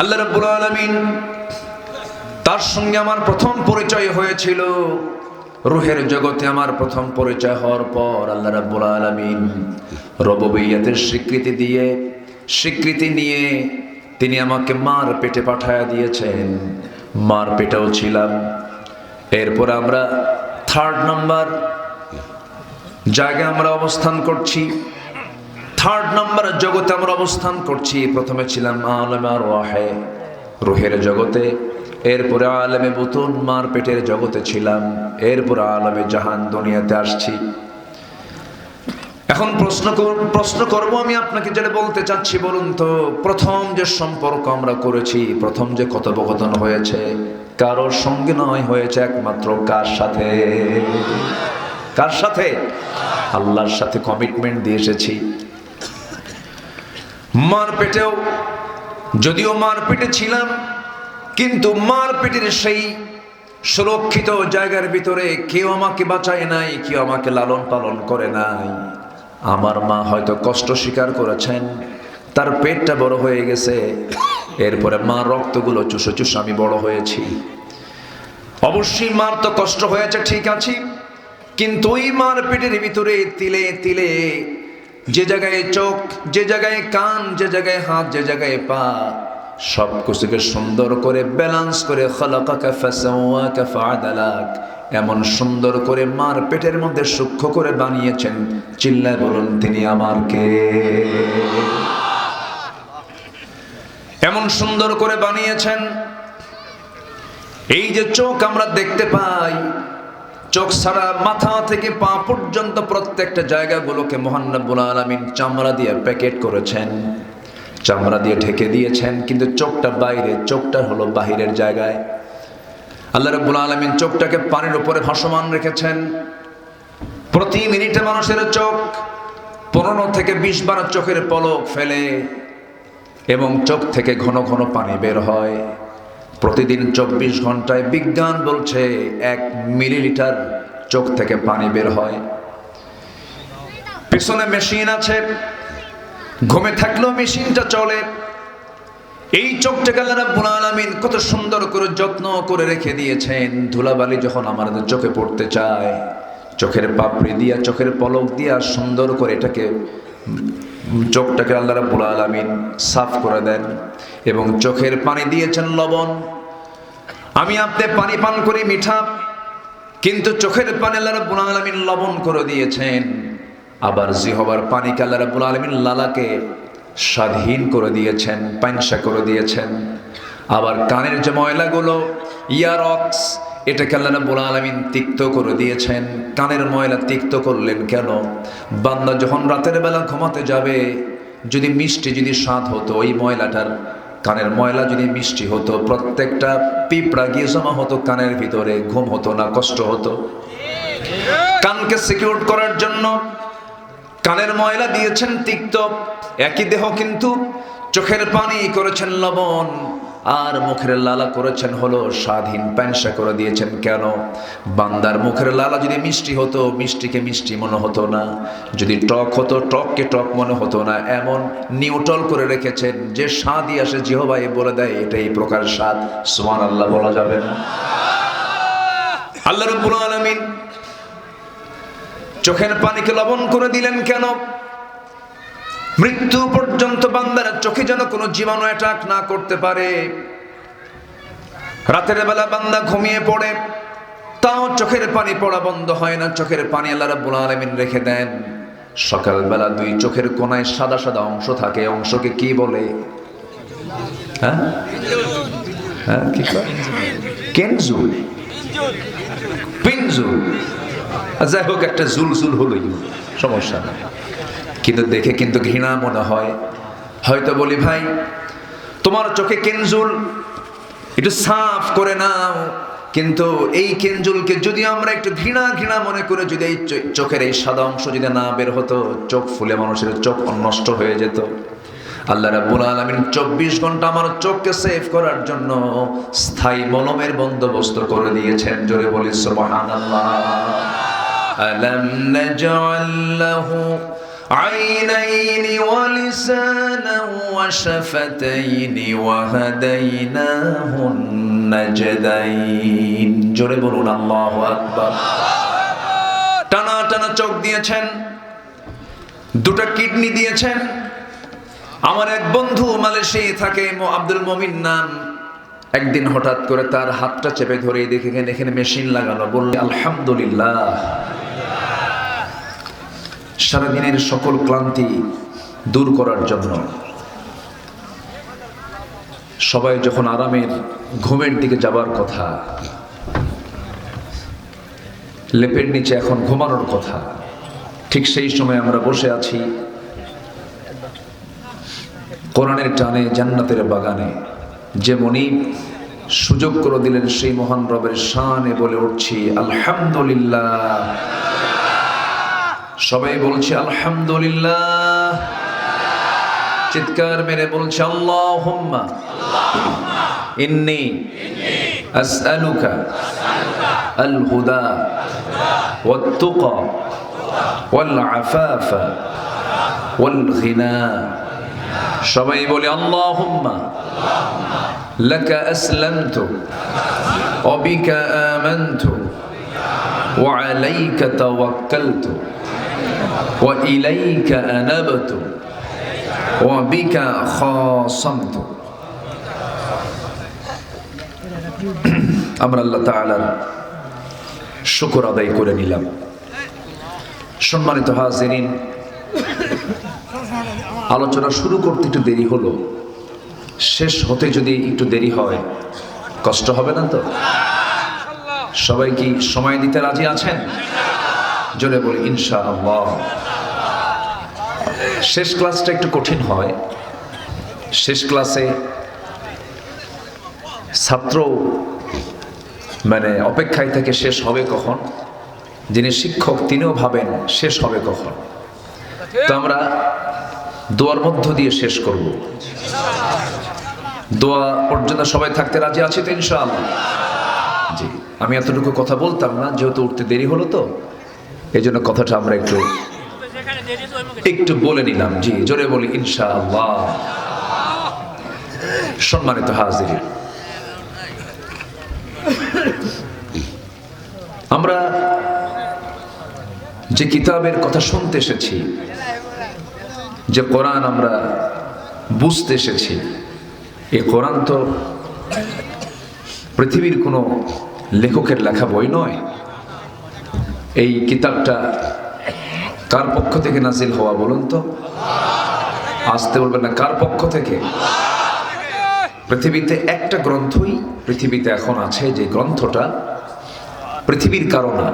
আল্লাহ রাব্বুল আলামিন তার সঙ্গে আমার প্রথম পরিচয় হয়েছিল। রুহের জগতে আমার প্রথম পরিচয় হওয়ার পর আল্লাহ রাব্বুল আলামিন রববিয়াতের স্বীকৃতি দিয়ে, স্বীকৃতি নিয়ে তিনি আমাকে মার পেটে পাঠায়া দিয়েছেন। মার পেটেও ছিলাম। এরপর আমরা থার্ড নাম্বার জায়গায় আমরা অবস্থান করছি। থার্ড নাম্বার জগতে আমরা অবস্থান করছি। প্রথমে ছিলাম আলমে রহে, রুহের জগতে। এরপরে আলমে বুতুন মার পেটের জগতে ছিলাম। এরপরে আলমে জাহান দুনিয়াতে আসছি। এখন প্রশ্ন প্রশ্ন করব আমি আপনাকে যেটা বলতে চাচ্ছি, বলুন তো, প্রথম যে সম্পর্ক আমরা করেছি, প্রথম যে কথোপকথন হয়েছে, কারোর সঙ্গে নয় হয়েছে একমাত্র কার সাথে? কার সাথে? আল্লাহর সাথে কমিটমেন্ট দিয়ে এসেছি। মার পেটেও যদিও মার পেটে ছিলাম, কিন্তু মার পেটের সেই সুরক্ষিত জায়গার ভিতরে কেউ আমাকে বাঁচায় নাই, কেউ আমাকে লালন পালন করে নাই। আমার মা হয়তো কষ্ট স্বীকার করেছেন, তার পেটটা বড় হয়ে গেছে, এরপরে মা রক্তগুলো চুষে চুষে আমি বড় হয়েছি। অবশ্যই মার তো কষ্ট হয়েছে, ঠিক আছে, কিন্তু ওই মার পেটের ভিতরে তিলে তিলে যে জায়গায় চোখ, যে জায়গায় কান, যে জায়গায় হাত, যে জায়গায় পা, সব কিছুকে সুন্দর করে ব্যালেন্স করে এমন সুন্দর করে মার পেটের মধ্যে সূক্ষ্ম করে বানিয়েছেন। চিল্লায় বলুন, তিনি আমার কে? এমন সুন্দর করে বানিয়েছেন। এই যে চোখ আমরা দেখতে পাই চোখ ছাড়া মাথা থেকে পা পর্যন্ত প্রত্যেকটা জায়গাগুলোকে মহান্নবুল আলমিন চামড়া দিয়ে প্যাকেট করেছেন। চামড়া দিয়ে ঢেকে দিয়েছেন, কিন্তু চোখটা বাইরে, চোখটা হলো বাহিরের জায়গায়। আল্লাহ রাব্বুল আলমিন চোখটাকে পানির উপরে ভাসমান রেখেছেন। প্রতি মিনিটে মানুষের চোখ পনেরো থেকে বিশ বার চোখের পলক ফেলে এবং চোখ থেকে ঘন ঘন পানি বের হয়। প্রতিদিন চব্বিশ ঘন্টায় বিজ্ঞান বলছে এক মিলিলিটার চোখ থেকে পানি বের হয়। পিছনে মেশিন আছে, ঘুমে থাকলেও মেশিনটা চলে। এই চোখটাকে আল্লাহ রাব্বুল আলামিন কত সুন্দর করে যত্ন করে রেখে দিয়েছেন। ধুলাবালি যখন আমাদের চোখে পড়তে চায়, চোখের পাপড়ি দিয়া, চোখের পলক দিয়া সুন্দর করে এটাকে চোখটাকে আল্লাহ রাব্বুল আলামিন সাফ করে দেন এবং চোখের পানি দিয়েছেন লবণ। আমি আপনি পানি পান করি মিঠা, কিন্তু চোখের পানি আল্লাহ রাব্বুল আলামিন লবণ করে দিয়েছেন। আবার জিহবার পানিকে আল্লাহ রাব্বুল আলামিন লালাকে স্বাধীন করে দিয়েছেন পাইনসা করে দিয়েছেন। আবার কানের যে ময়লাগুলো, ইয়ারক্স এটাকে আল্লাহ রাব্বুল আলামিন তিক্ত করে দিয়েছেন। কানের ময়লা তিক্ত করলেন কেন? বান্দা যখন রাতের বেলা ঘুমাতে যাবে, যদি মিষ্টি, যদি স্বাদ হতো, ওই ময়লাটার কানের ময়লা যদি মিষ্টি হতো, প্রত্যেকটা পিঁপড়া গিয়ে জমা হতো কানের ভিতরে, ঘুম হতো না, কষ্ট হতো। কানকে সিকিউর করার জন্য কানের ময়লা দিয়েছেন তিক্ত। একই দেহ কিন্তু চোখের পানি করেছেন লবণ। আর মুখের লালা করেছেন হলো স্বাধীন প্যাংসা করে দিয়েছেন কেন? বান্দার মুখের লালা যদি মিষ্টি হতো, মিষ্টিকে মিষ্টি মনে হতো না। যদি টক হতো, টককে টক মনে হতো না। এমন নিউটল করে রেখেছেন যে স্বাদই আসে জিহবাই বলে দেয়, এটাই প্রকার স্বাদ। সুমান আল্লাহ বলা যাবে না? আল্লাহ রব্বুল আলামিন চোখের পানিকে লবণ করে দিলেন কেন? মৃত্যু পর্যন্ত বান্দার চোখে যেন কোনো জীবাণু অ্যাটাক না করতে পারে। রাতের বেলা বান্দা ঘুমিয়ে পড়ে, তাও চোখের পানি পড়া বন্ধ হয় না, চোখের পানি আল্লাহ রাব্বুল আলামিন রেখে দেন। সকালবেলা দুই চোখের কোনায় সাদা সাদা অংশ থাকে, অংশকে কি বলে? হ্যাঁ? হ্যাঁ যাই হোক, একটা জুল জুল হলোই সমস্যা না কিন্তু দেখে কিন্তু ঘৃণা মনে হয়। হয়তো বলি, ভাই, তোমার চোখে কেনজুল, একটু সাফ করে নাও। কিন্তু এই কেনজুলকে যদি আমরা একটু ঘৃণা ঘৃণা মনে করে যদি এই চোখের এই সাদা অংশ যদি না বের হতো, চোখ ফুলে মানুষের চোখ নষ্ট হয়ে যেত। আল্লাহ রাব্বুল আলামিন চব্বিশ ঘণ্টা আমার চোখকে সেভ করার জন্য স্থায়ী মলমের বন্দোবস্ত করে দিয়েছেন। জোরে বলি, সুবহানাল্লাহ। عينين ولسانا وشفتين وهديناه النجدين জোরে বলুন আল্লাহু আকবার টানা টানা চোখ দিয়েছেন দুটো কিডনি দিয়েছেন আমার এক বন্ধু মালয়েশিয়ায় থাকে মো- আব্দুল মমিন নাম একদিন হঠাৎ করে তার হাতটা চেপে ধরে দেখে এখানে এখানে মেশিন লাগানো বললে আলহামদুলিল্লাহ সারাদিনের সকল ক্লান্তি দূর করার জন্য। সবাই যখন আরামের ঘুমের দিকে যাবার কথা, লেপের নিচে এখন ঘুমানোর কথা, ঠিক সেই সময় আমরা বসে আছি কোরআনের টানে জান্নাতের বাগানে। যে মনিব সুযোগ করে দিলেন সেই মহান রবের শানে বলে উঠছি, আলহামদুলিল্লাহ। সবাই বলছে আলহামদুলিল্লাহ চিৎকার মেরে বলছে আল্লাহুম্মা ইন্নি আসআলুকা আল হুদা والتقى والعفاف والغنى সবাই বলে আল্লাহুম্মা লাকা আসলামতু وبك آمنت وعليك توكلت وإليك أنبت وبك خاصمت আমরা আল্লাহ তাআলার শুকর আদায় করে নিলাম সম্মানিত হাজিরিন আলোচনা শুরু করতে একটু দেরি হলো শেষ হতে যদি একটু দেরি হয় কষ্ট হবে না তো সবাই কি সময় দিতে রাজি আছেন জোরে বলি ইনশা আল্লাহ শেষ ক্লাসটা একটু কঠিন হয়। শেষ ক্লাসে ছাত্র মানে অপেক্ষায় থেকে শেষ হবে কখন? যিনি শিক্ষক, তিনিও ভাবেন শেষ হবে কখন। তো আমরা দোয়ার মধ্য দিয়ে শেষ করব। দোয়া পর্যন্ত সবাই থাকতে রাজি আছি তো ইনশাআল্লাহ? জি। আমি এতটুকু কথা বলতাম না, যেহেতু উঠতে দেরি হলো তো। এই জন্য কথাটা আমরা একটু একটু বলে নিলাম। জি, জোরে বলি, ইনশাআল্লাহ। সম্মানিত হাজির। আমরা যে কিতাবের কথা শুনতে এসেছি, যে কোরআন আমরা বুঝতে এসেছি এই কোরআন তো পৃথিবীর কোনো লেখকের লেখা বই নয়। এই কিতাবটা কার পক্ষ থেকে নাজিল হওয়া বলুন তো? আসতে বলবেন না, কার পক্ষ থেকে? পৃথিবীতে একটা গ্রন্থই পৃথিবীতে এখন আছে, যে গ্রন্থটা পৃথিবীর কারণা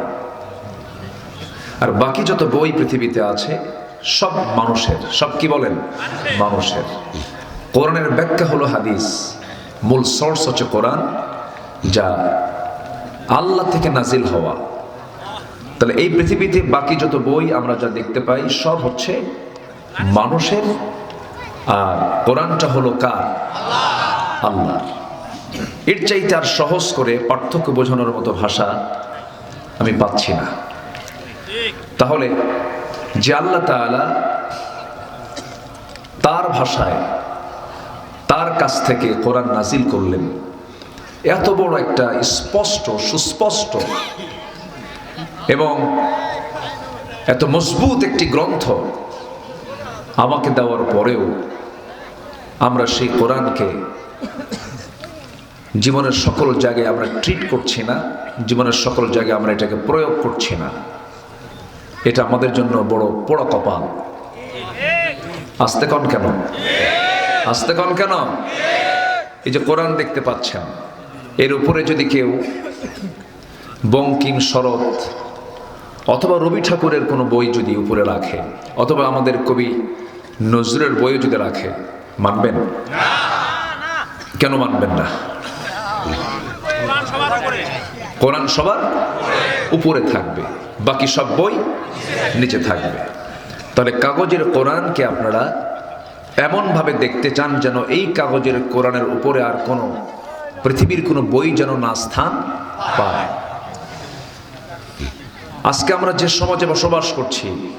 আর বাকি যত বই পৃথিবীতে আছে, সব মানুষের, সব কি বলেন? মানুষের। কোরআনের ব্যাখ্যা হলো হাদিস। মূল সোর্স হচ্ছে কোরআন, যা আল্লাহ থেকে নাজিল হওয়া। তাহলে এই পৃথিবীতে বাকি যত বই আমরা যা দেখতে পাই, সব হচ্ছে মানুষের, আর কোরআনটা হলো কার? আল্লাহ এর চাইতে আর সহজ করে পার্থক্য বোঝানোর মতো ভাষা আমি পাচ্ছি না। তাহলে যে আল্লাহ তাআলা তার ভাষায়, তার কাছ থেকে কোরআন নাজিল করলেন, এত বড় একটা স্পষ্ট, সুস্পষ্ট এবং এত মজবুত একটি গ্রন্থ আমাকে দেওয়ার পরেও আমরা সেই কোরআনকে জীবনের সকল জায়গায় আমরা ট্রিট করছি না, জীবনের সকল জায়গায় আমরা এটাকে প্রয়োগ করছি না। এটা আমাদের জন্য বড় পোড়া কপাল। আসতে কন কেন? আসতে কন কেন? এই যে কোরআন দেখতে পাচ্ছেন, এর উপরে যদি কেউ বঙ্কিম শরৎ অথবা রবি ঠাকুরের কোনো বই যদি উপরে রাখে অথবা আমাদের কবি নজরুলের বইও যদি রাখে মানবেন? কেন মানবেন না? কোরআন সবার উপরে থাকবে বাকি সব বই নিচে থাকবে। তাহলে কাগজের কোরআনকে আপনারা এমনভাবে দেখতে চান যেন এই কাগজের কোরআনের উপরে আর কোনো পৃথিবীর কোনো বই যেন না স্থান পায়। আজকে আমরা যে সমাজে বসবাস করছি,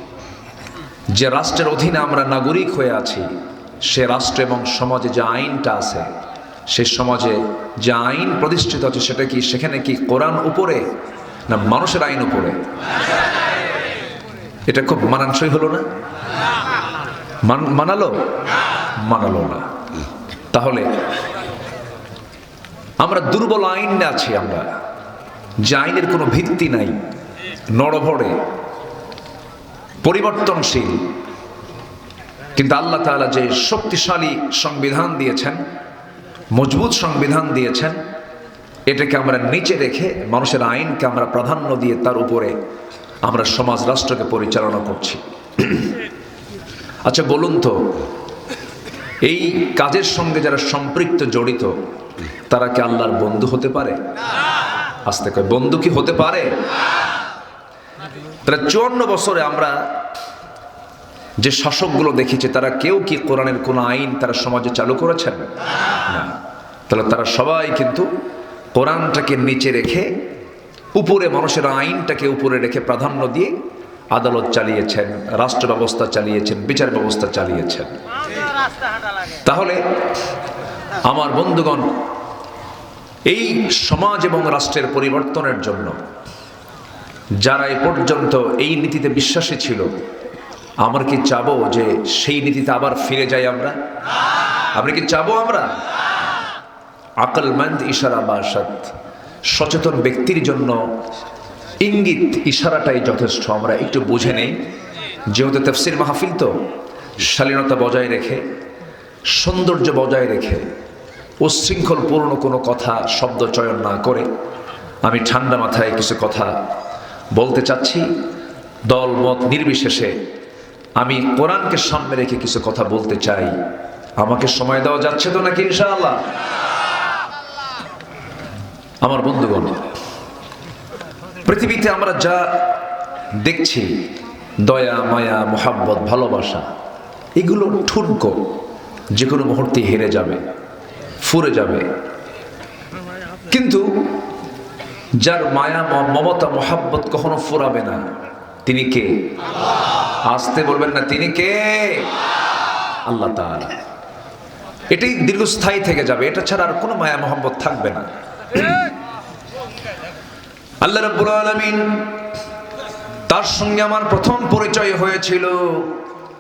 যে রাষ্ট্রের অধীনে আমরা নাগরিক হয়ে আছি, সে রাষ্ট্র এবং সমাজে যে আইনটা আছে, সে সমাজে যে আইন প্রতিষ্ঠিত আছে সেটা কি সেখানে কি কোরআন উপরে না মানুষের আইন উপরে? এটা খুব মানানসই হলো না? মান- মানালো? মানালো না। তাহলে আমরা দুর্বল আইনে আছি আমরা। যে আইনের কোনো ভিত্তি নাই। নড়ভড়ে পরিবর্তনশীল। কিন্তু আল্লাহ তাআলা যে শক্তিশালী সংবিধান দিয়েছেন, মজবুত সংবিধান দিয়েছেন, এটাকে আমরা নিচে রেখে মানুষের আইনকে আমরা প্রাধান্য দিয়ে তার উপরে আমরা সমাজ রাষ্ট্রকে পরিচালনা করছি। আচ্ছা বলুন তো, এই কাজের সঙ্গে যারা সম্পৃক্ত জড়িত, তারা কি আল্লাহর বন্ধু হতে পারে? আসতে কয় বন্ধু কি হতে পারে? তাহলে চুয়ান্ন বছরে আমরা যে শাসকগুলো দেখেছি, তারা কেউ কি কোরআনের কোনো আইন তারা সমাজে চালু করেছেন? না। তাহলে তারা সবাই কিন্তু কোরআনটাকে নিচে রেখে, উপরে মানুষের আইনটাকে উপরে রেখে প্রাধান্য দিয়ে আদালত চালিয়েছেন, রাষ্ট্র ব্যবস্থা চালিয়েছেন, বিচার ব্যবস্থা চালিয়েছেন। তাহলে আমার বন্ধুগণ, এই সমাজ এবং রাষ্ট্রের পরিবর্তনের জন্য যারা এ পর্যন্ত এই নীতিতে বিশ্বাসী ছিল, আমরা কি চাবো যে সেই নীতিতে আবার ফিরে যাই আমরা? আমরা কি চাবো আমরা? আকলমন্দ ইশারা বাসাত সচেতন ব্যক্তির জন্য ইঙ্গিত, ইশারাটাই যথেষ্ট, আমরা একটু বুঝে নেই। যেহেতু তফসির মাহফিল তো, শালীনতা বজায় রেখে, সৌন্দর্য বজায় রেখে, উচ্ছৃঙ্খলপূর্ণ কোনো কথা শব্দ চয়ন না করে, আমি ঠান্ডা মাথায় কিছু কথা বলতে চাচ্ছি, দল মত নির্বিশেষে আমি কোরআনকে সামনে রেখে কিছু কথা বলতে চাই। আমাকে সময় দেওয়া যাচ্ছে তো নাকি ইনশাআল্লাহ? আমার বন্ধুগণ, পৃথিবীতে আমরা যা দেখছি, দয়া, মায়া, মোহাব্বত, ভালোবাসা, এগুলো ঠুনকো যে কোনো মুহূর্তে হেরে যাবে, ফুরে যাবে। কিন্তু যার মায়া মমতা মোহাব্বত কখনো ফুরাবে না। তিনি কে? আসতে বলবেন না তিনি কে? আল্লাহ তাআলা। এটাই দীর্ঘস্থায়ী থেকে যাবে। এটা ছাড়া আর কোনো মায়া মোহাম্মত থাকবে না। আল্লাহ রাব্বুল আলামিন তার সঙ্গে আমার প্রথম পরিচয় হয়েছিল।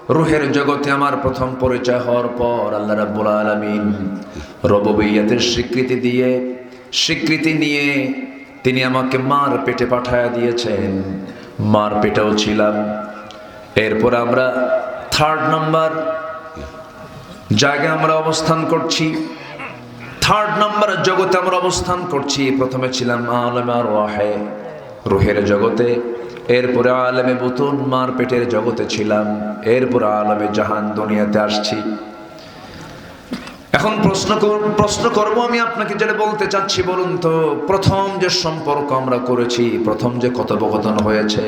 রুহের জগতে আমার প্রথম পরিচয় হওয়ার পর আল্লাহ রাব্বুল আলামিন রববিয়াতের স্বীকৃতি দিয়ে স্বীকৃতি নিয়ে তিনি আমাকে মার পেটে পাঠায়া দিয়েছেন। মার পেটেও ছিলাম। এরপর আমরা থার্ড নাম্বার জায়গায় আমরা অবস্থান করছি। থার্ড নাম্বার জগতে আমরা অবস্থান করছি। প্রথমে ছিলাম আলমে আর ওয়াহে রুহের জগতে। এরপরে আলমে বুতুন মার পেটের জগতে ছিলাম। এরপরে আলমে জাহান দুনিয়াতে আসছি। এখন প্রশ্ন প্রশ্ন করব আমি আপনাকে যেটা বলতে চাচ্ছি, বলুন তো, প্রথম যে সম্পর্ক আমরা করেছি, প্রথম যে কথোপকথন হয়েছে,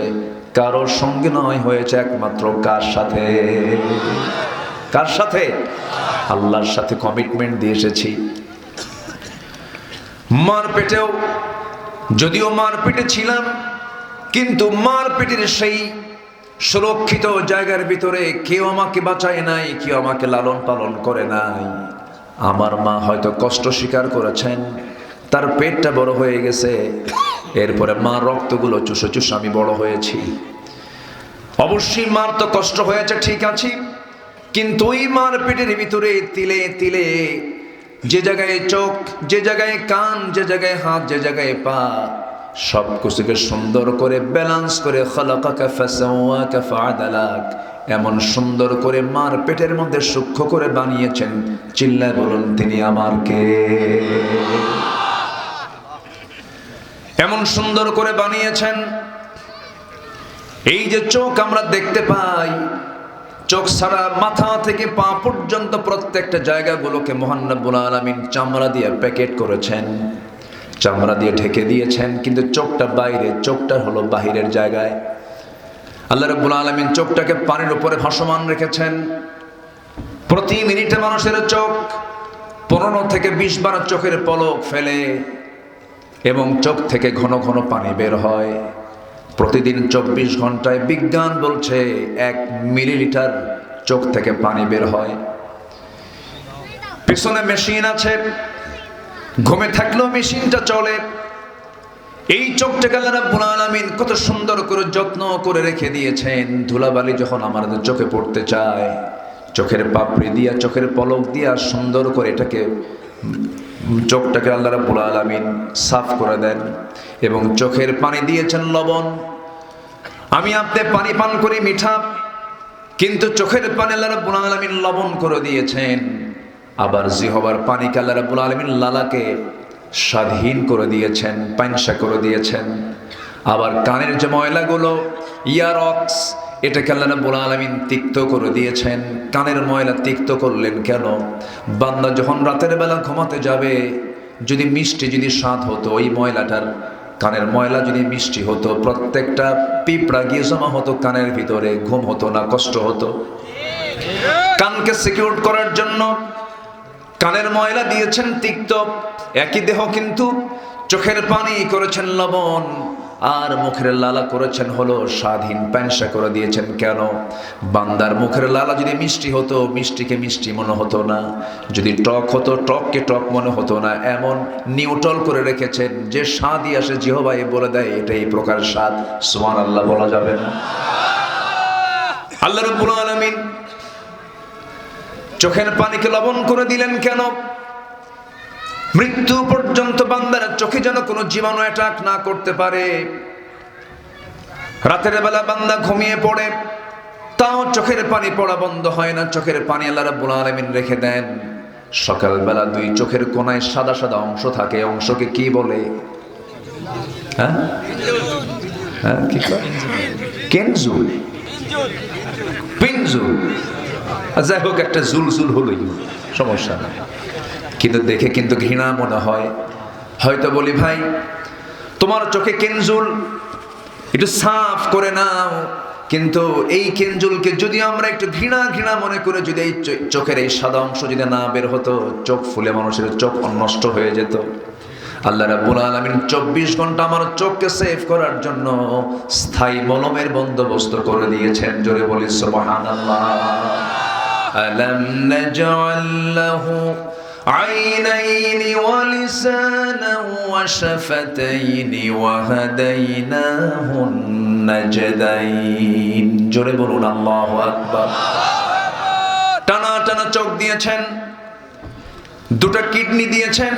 কারোর সঙ্গে নয় হয়েছে একমাত্র কার সাথে? কার সাথে? আল্লাহর সাথে কমিটমেন্ট দিয়ে এসেছি। মার পেটেও, যদিও মার পেটে ছিলাম, কিন্তু মার পেটের সেই সুরক্ষিত জায়গার ভিতরে কেউ আমাকে বাঁচায় নাই, কেউ আমাকে লালন পালন করে নাই। আমার মা হয়তো কষ্ট স্বীকার করেছেন, তার পেটটা বড় হয়ে গেছে, এরপরে মার রক্তগুলো চুষে চুষে আমি বড় হয়েছি। অবশ্যই মার তো কষ্ট হয়েছে, ঠিক আছে, কিন্তু ওই মার পেটের ভিতরে তিলে তিলে যে জায়গায় চোখ, যে জায়গায় কান, যে জায়গায় হাত, যে জায়গায় পা সব কিছুকে সুন্দর করে ব্যালান্স করে খালাকাকা ফাসাওয়াকা ফাআদালাক। এমন সুন্দর করে মার পেটের মধ্যে সূক্ষ্ম করে বানিয়েছেন। চিল্লায় বলুন, তিনি আমার কে? এমন সুন্দর করে বানিয়েছেন। এই যে চোখ আমরা দেখতে পাই, চোখ ছাড়া মাথা থেকে পা পর্যন্ত প্রত্যেকটা জায়গাগুলোকে মহান্নবুল আলমিন চামড়া দিয়ে প্যাকেট করেছেন। চামড়া দিয়ে ঢেকে দিয়েছেন, কিন্তু চোখটা বাইরে, চোখটা হলো বাহিরের জায়গায়। আল্লাহ রব্বুল আলমিন চোখটাকে পানির উপরে ভাসমান রেখেছেন। প্রতি মিনিটে মানুষের চোখ পনেরো থেকে বিশ বার চোখের পলক ফেলে এবং চোখ থেকে ঘন ঘন পানি বের হয়। প্রতিদিন চব্বিশ ঘন্টায় বিজ্ঞান বলছে এক মিলিলিটার চোখ থেকে পানি বের হয়। পিছনে মেশিন আছে। ঘুমে থাকলেও মেশিনটা চলে। এই চোখটাকে আল্লাহ রাব্বুল আলামিন কত সুন্দর করে যত্ন করে রেখে দিয়েছেন। ধুলাবালি যখন আমাদের চোখে পড়তে চায়, চোখের পাপড়ি দিয়া, চোখের পলক দিয়া সুন্দর করে এটাকে চোখটাকে আল্লাহ রাব্বুল আলামিন সাফ করে দেন এবং চোখের পানি দিয়েছেন লবণ। আমি আপনি পানি পান করি মিঠা, কিন্তু চোখের পানি আল্লাহ রাব্বুল আলামিন লবণ করে দিয়েছেন। আবার জিহবার পানিকে আল্লাহ রাব্বুল আলামিন লালাকে স্বাধীন করে দিয়েছেন পাইনসা করে দিয়েছেন। আবার কানের যে ময়লাগুলো, ইয়ারক্স, এটাকে আল্লাহ রাব্বুল আলামিন তিক্ত করে দিয়েছেন। কানের ময়লা তিক্ত করলেন কেন? বান্দা যখন রাতের বেলা ঘুমাতে যাবে, যদি মিষ্টি যদি স্বাদ হতো, ওই ময়লাটার কানের ময়লা যদি মিষ্টি হতো, প্রত্যেকটা পিঁপড়া গিয়ে জমা হতো কানের ভিতরে, ঘুম হতো না, কষ্ট হতো। কানকে সিকিউর করার জন্য কানের ময়লা দিয়েছেন তিক্ত, একই দেহ কিন্তু চোখের পানি করেছেন লবণ, আর মুখের লালা করেছেন হলো স্বাধীন প্যাংসা করে দিয়েছেন কেন? বান্দার মুখের লালা যদি মিষ্টি হতো, মিষ্টিকে মিষ্টি মনে হতো না। যদি টক হতো, টককে টক মনে হতো না। এমন নিউটল করে রেখেছেন, যে স্বাদই আসে জিহবাই বলে দেয় এটা এই প্রকার স্বাদ। সোমান আল্লাহ বলা যাবে না। আল্লাহ রব্বুল আলামিন চোখের পানিকে লবণ করে দিলেন কেন? মৃত্যু পর্যন্ত বান্দার চোখে যেন কোনো জীবাণু অ্যাটাক না করতে পারে। রাতের বেলা বান্দা ঘুমিয়ে পড়ে, তাও চোখের পানি পড়া বন্ধ হয় না। চোখের পানি আল্লাহ রাব্বুল আলামিন রেখে দেন। সকালবেলা দুই চোখের কোনায় সাদা সাদা অংশ থাকে। অংশকে কি বলে? হ্যাঁ? হ্যাঁ কি? কেনজুল যাই হোক, একটা জুল জুল হলোই সমস্যা না। কিন্তু দেখে কিন্তু ঘৃণা মনে হয়। হয়তো বলি, ভাই, তোমার চোখে কেনজুল? একটু সাফ করে নাও। কিন্তু এই কেনজুলকে যদি আমরা একটু ঘৃণা ঘৃণা মনে করে যদি এই চোখের এই সাদা অংশ যদি না বের হতো, চোখ ফুলে মানুষের চোখ নষ্ট হয়ে যেত। আল্লাহ রাব্বুল আলামিন চব্বিশ ঘণ্টা আমার চোখকে সেভ করার জন্য স্থায়ী মলমের বন্দোবস্ত করে দিয়েছেন। জোরে বলি, সুবহানাল্লাহ। ألم نجعل له عينين ولسانا وشفتين وهديناه النجدين জোরে বলুন আল্লাহু আকবার টানা টানা চোখ দিয়েছেন দুটো কিডনি দিয়েছেন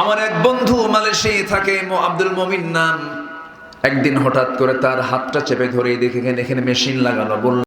আমার এক বন্ধু মালয়েশিয়ায় থাকে মো আব্দুল মমিন নাম একদিন হঠাৎ করে তার হাতটা চেপে ধরে দেখে এখানে এখানে মেশিন লাগানো বলল